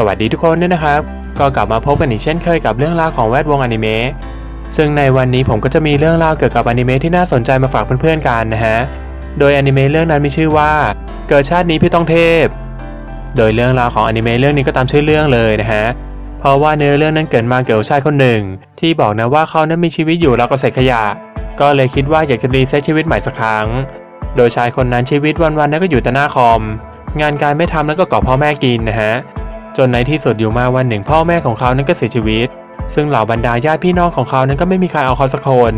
สวัสดีทุกคนด้วยนะครับ ก็กลับมาพบกันอีกเช่นเคยกับเรื่องราวของแวดวงอนิเมะซึ่งในวันนี้ผมก็จะมีเรื่องราวเกี่ยวกับอนิเมะที่น่าสนใจมาฝากเพื่อนๆกันนะฮะโดยอนิเมะเรื่องนั้นมีชื่อว่า เกิดชาตินี้พี่ต้องเทพ โดยเรื่องราวของอนิเมะเรื่องนี้ก็ตามชื่อเรื่องเลยนะฮะเพราะว่าเนื้อเรื่องนั้นเกิดมาเกี่ยวกับชายคนหนึ่ง ที่บอกนะว่าเขานั้นมีชีวิตอยู่แล้วก็เศษขยะ ก็เลยคิดว่าอยากจะรีเซ็ตชีวิตใหม่สักครั้ง โดยชายคนนั้นชีวิตวันๆนั้นก็อยู่แต่หน้าคอมงานการไม่ทำแล้วก็กาะพ่อแม่กินนะฮะ จนในที่สุดอยู่มาวันหนึ่งพ่อแม่ของเขานั้นก็เสียชีวิต ซึ่งเหล่าบรรดาญาติพี่น้องของเขานั้นก็ไม่มีใครเอาเขาสักคน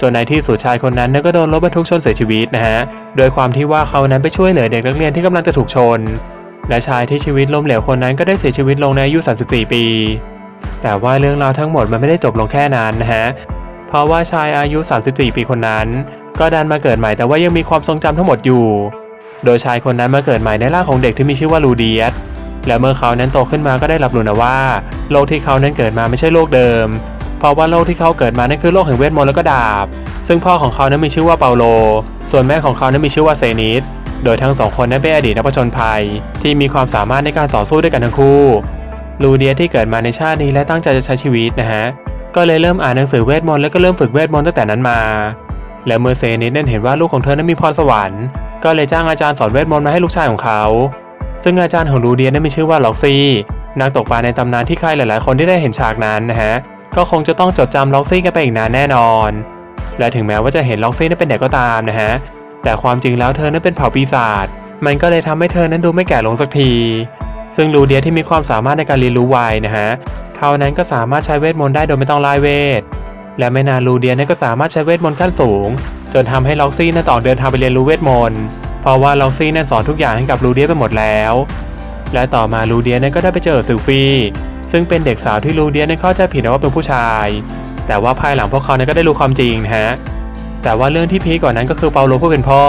จนในที่สุดชายคนนั้นนั้นก็โดนรถบรรทุกชนเสียชีวิตนะฮะ โดยความที่ว่าเขานั้นไปช่วยเหลือเด็กนักเรียนที่กำลังจะถูกชน และชายที่ชีวิตล้มเหลวคนนั้นก็ได้เสียชีวิตลงในอายุ 34 ปี แต่ว่าเรื่องราวทั้งหมดมันไม่ได้จบลงแค่นั้นนะฮะ เพราะว่าชายอายุ 34 ปีคนนั้น ก็ดันมาเกิดใหม่แต่ว่ายังมีความทรงจำทั้งหมดอยู่ โดยชายคนนั้นมาเกิดใหม่ในร่างของเด็กที่มีชื่อว่าลูเดียส และเมื่อเขานั้นโตขึ้นมาก็ได้รับรู้นะว่า โลกที่เขานั้นเกิดมาไม่ใช่โลกเดิม เพราะว่าโลกที่เขาเกิดมานั้นคือโลกแห่งเวทมนต์แล้วก็ดาบ ซึ่งพ่อของเขานั้นมีชื่อว่าเปาโล ส่วนแม่ของเขานั้นมีชื่อว่าเซนิสโดยทั้งสองคนนั้นเป็นอดีตนักผจญภัย ที่มีความสามารถในการต่อสู้ด้วยกันทั้งคู่ลูเดียที่เกิดมาในชาตินี้และตั้งใจจะใช้ชีวิตนะฮะก็เลยเริ่มอ่านหนังสือเวทมนต์แล้วก็เริ่มฝึกเวทมนต์ตั้งแต่นั้นมา และเมื่อเซนิสนั้นเห็นว่าลูกของเธอนั้นมีพรสวรรค์ ก็เลยจ้างอาจารย์สอนเวทมนต์มาให้ลูกชายของเขา ซึ่งอาจารย์ของลูเดียนั้นมีชื่อว่าล็อกซี่นักตกปลาในตำนานที่ใครหลาย ๆ คนที่ได้เห็นฉากนั้นนะฮะก็คงจะต้องจดจำล็อกซี่กันไปอีกนานแน่นอน และถึงแม้ว่าจะเห็นล็อกซี่นั้นเป็นเด็กก็ตามนะฮะแต่ความจริงแล้วเธอนั้นเป็นเผ่าปีศาจมันก็เลยทำให้เธอนั้นดูไม่แก่ลงสักที ซึ่งลูเดียที่มีความสามารถในการเรียนรู้ไวนะฮะเขานั้นก็สามารถใช้เวทมนต์ได้โดยไม่ต้องลายเวท และไม่นานลูเดียนั้นก็สามารถใช้เวทมนต์ขั้นสูง จนทำให้ล็อกซี่นั้นต้อเดินทางไปเรียนรู้เวทมนต์ เพราะว่าลอกซี่นั้นสอนทุกอย่างให้กับลูเดียไปหมดแล้ว และต่อมาลูเดียนั้นก็ได้ไปเจอซิลฟี่ซึ่งเป็นเด็กสาวที่ลูเดียนั้นเข้าใจผิดว่าเป็นผู้ชาย แต่ว่าภายหลังพวกเขานั้นก็ได้รู้ความจริงนะฮะแต่ว่าเรื่องที่พีกว่านั้นก็คือเปาโลผู้เป็นพ่อ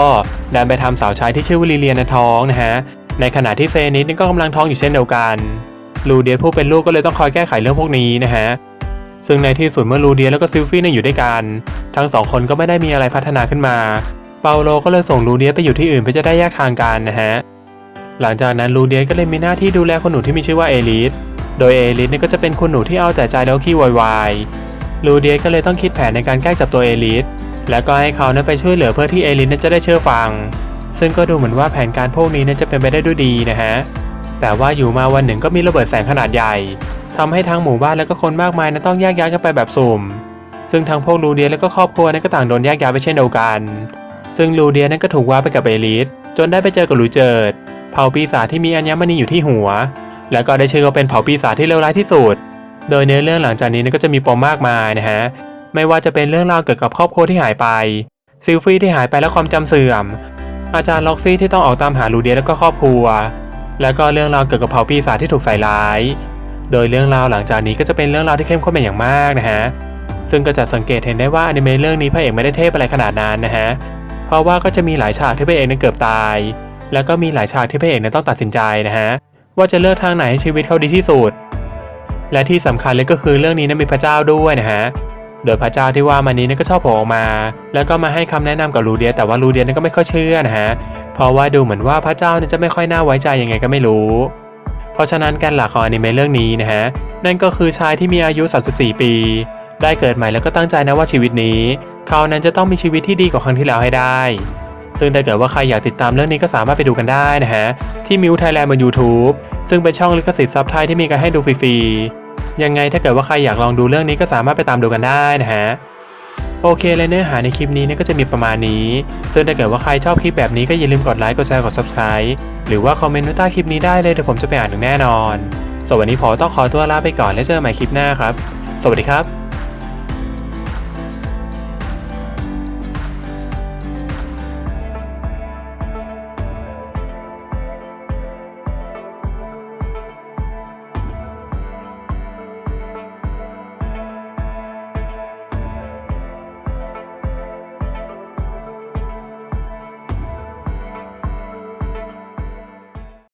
ดันไปทำสาวใช้ที่ชื่อว่าลิเลียนนท้องนะฮะในขณะที่เซนิสก็กำลังท้องอยู่เช่นเดียวกันลูเดียผู้เป็นลูกก็เลยต้องคอยแก้ไขเรื่องพวกนี้นะฮะซึ่งในที่สุดเมื่อลูเดียแล้วก็ซิลฟี่นี่ยอยู่ด้วยกัน ทั้งสองคนก็ไม่ได้มีอะไรพัฒนาขึ้นมา เปาโลก็เลยส่งลูเดียไปอยู่ที่อื่นเพื่อจะได้แยกทางกันนะฮะ หลังจากนั้นลูเดียก็เลยมีหน้าที่ดูแลคนหนูที่มีชื่อว่าเอลิส โดยเอลิสเนี่ยก็จะเป็นคนหนูที่เอาแต่ใจแล้วขี้วายวายลูเดียก็เลยต้องคิดแผนในการแก้จับตัวเอลิส แล้วก็ให้เขานั้นไปช่วยเหลือเพื่อที่เอลิสนั้นจะได้เชื่อฟัง ซึ่งก็ดูเหมือนว่าแผนการพวกนี้นั้นจะเป็นไปได้ด้วยดีนะฮะ แต่ว่าอยู่มาวันหนึ่งก็มีระเบิดแสงขนาดใหญ่ทำให้ทั้งหมู่บ้านและก็คนมากมายนั้นต้องแยกย้ายกันไปแบบสุ่ม ซึ่งทั้งพวกลูเดียและก็ครอบครัวนั้นก็ต่างโดนแยกย้ายไปเช่นเดียวกัน ซึ่งลูเดียนั้นก็ถูกว่าไปกับเอลิสจนได้ไปเจอกับลูเจิด เผ่าปีศาจที่มีอัญมณีอยู่ที่หัว แล้วก็ได้ชื่อว่าเป็นเผ่าปีศาจที่เลวร้ายที่สุด โดยเนื้อเรื่องหลังจากนี้นก็จะมีปมมากมายนะฮะ ไม่ว่าจะเป็นเรื่องราวเกี่ยวกับครอบครัวที่หายไปซิลฟี่ที่หายไปแล้วความจำเสื่อม อาจารย์ล็อกซี่ที่ต้องออกตามหาลูเดียแล้วก็ครอบครัว แล้วก็เรื่องราวเกี่ยวกับเผ่าปีศาจที่ถูกใส่ร้าย โดยเรื่องราวหลังจากนี้ก็จะเป็นเรื่องราวที่เข้มข้นเป็นอย่างมากนะฮะ ซึ่งก็จะสังเกตเห็นได้ว่าอนิเมะเรื่องนี้พระเอกไม่ได้เทพอะไรขนาดนั้นนะฮะ เพราะว่าก็จะมีหลายฉากที่พระเอกนั้นเกือบตาย แล้วก็มีหลายฉากที่พระเอกนั้นต้องตัดสินใจนะฮะว่าจะเลือกทางไหนให้ชีวิตเขาดีที่สุด และที่สำคัญเลยก็คือเรื่องนี้นั้นมีพระเจ้าด้วยนะฮะโดยพระเจ้าที่ว่ามานี้นั้นก็ชอบโผล่ออกมา แล้วก็มาให้คำแนะนำกับลูเดีย แต่ว่าลูเดียนั้นก็ไม่ค่อยเชื่อนะฮะเพราะว่าดูเหมือนว่าพระเจ้านี่จะไม่ค่อยน่าไว้ใจยังไงก็ไม่รู้ เพราะฉะนั้นการหลักของอนิเมะเรื่องนี้นะฮะนั่นก็คือชายที่มีอายุ 34 ปี ได้เกิดใหม่แล้วก็ตั้งใจนะว่าชีวิตนี้ เขานั้นจะต้องมีชีวิตที่ดีกว่าครั้งที่แล้วให้ได้ ซึ่งถ้าเกิดว่าใครอยากติดตามเรื่องนี้ก็สามารถไปดูกันได้นะฮะ ที่มิวไทยแลนด์บน YouTube ซึ่งเป็นช่องลิขสิทธิ์ซับไทยที่มีการให้ดูฟรีๆ ยังไงถ้าเกิดว่าใครอยากลองดูเรื่องนี้ก็สามารถไปตามดูกันได้นะฮะโอเคเลยเนื้อหาในคลิปนี้เนี่ยก็จะมีประมาณนี้ ซึ่งถ้าเกิดว่าใครชอบคลิปแบบนี้ก็อย่าลืมกดไลค์ กดแชร์ กด subscribe หรือว่าคอมเมนต์ไว้ใต้คลิปนี้ได้เลยเดี๋ยวผมจะไปอ่านถึงแน่นอน สวัสดีพอต้องขอตัวลาไปก่อนแล้วเจอกันใหม่คลิปหน้าครับ สวัสดีครับ